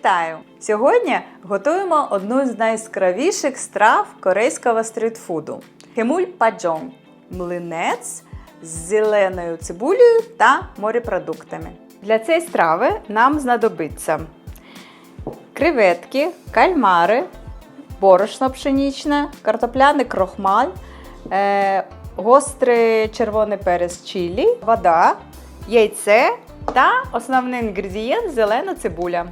Вітаю! Сьогодні готуємо одну з найяскравіших страв корейського стрітфуду хемуль паджонг – млинець з зеленою цибулею та морепродуктами. Для цієї страви нам знадобиться креветки, кальмари, борошно пшенічне, картопляний крохмаль, е, гострий червоний перець чилі, вода, яйце та основний інгредієнт зелена цибуля.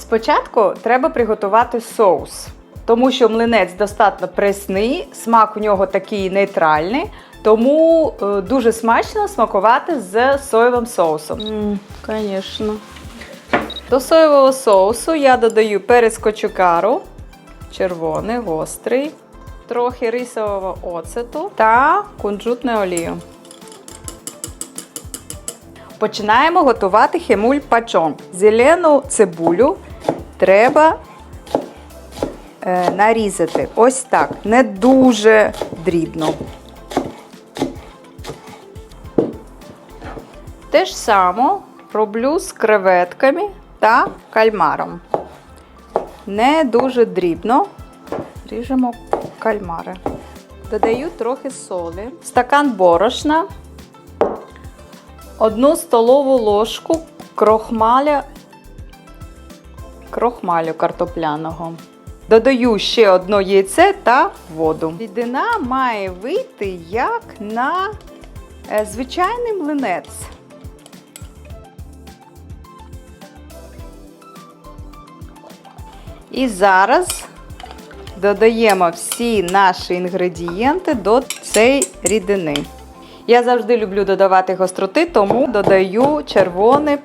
Спочатку треба приготувати соус, тому що млинець достатньо пресний, смак у нього такий нейтральний, тому е, дуже смачно смакувати з соєвим соусом. Звісно. До соєвого соусу я додаю перець кочукару, червоний, гострий, трохи рисового оцету та кунжутну олію. Починаємо готувати хемуль пачон. Зелену цибулю треба е, нарізати ось так, не дуже дрібно. Те ж само роблю з креветками та кальмаром. Не дуже дрібно ріжемо кальмари. Додаю трохи солі, стакан борошна, одну столову ложку крохмаля, крохмалю картопляного. Додаю ще одне яйце та воду. Рідина має вийти як на е, звичайний млинець. І зараз додаємо всі наші інгредієнти до цієї рідини. Я завжди люблю додавати гостроти, тому додаю червоний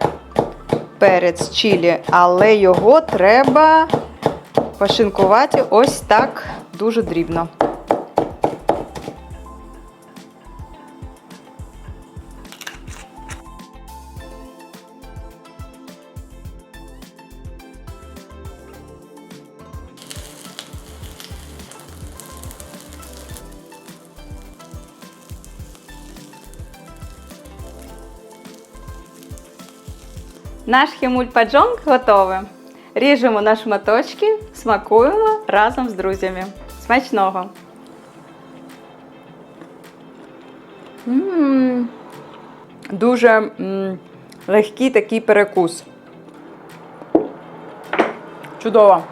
перець чилі, але його треба пошинкувати ось так дуже дрібно. Наш хімуль паджонг готовий. Ріжемо на шматочки, смакуємо разом з друзями. Смачного! м Дуже м легкий такий перекус. Чудово!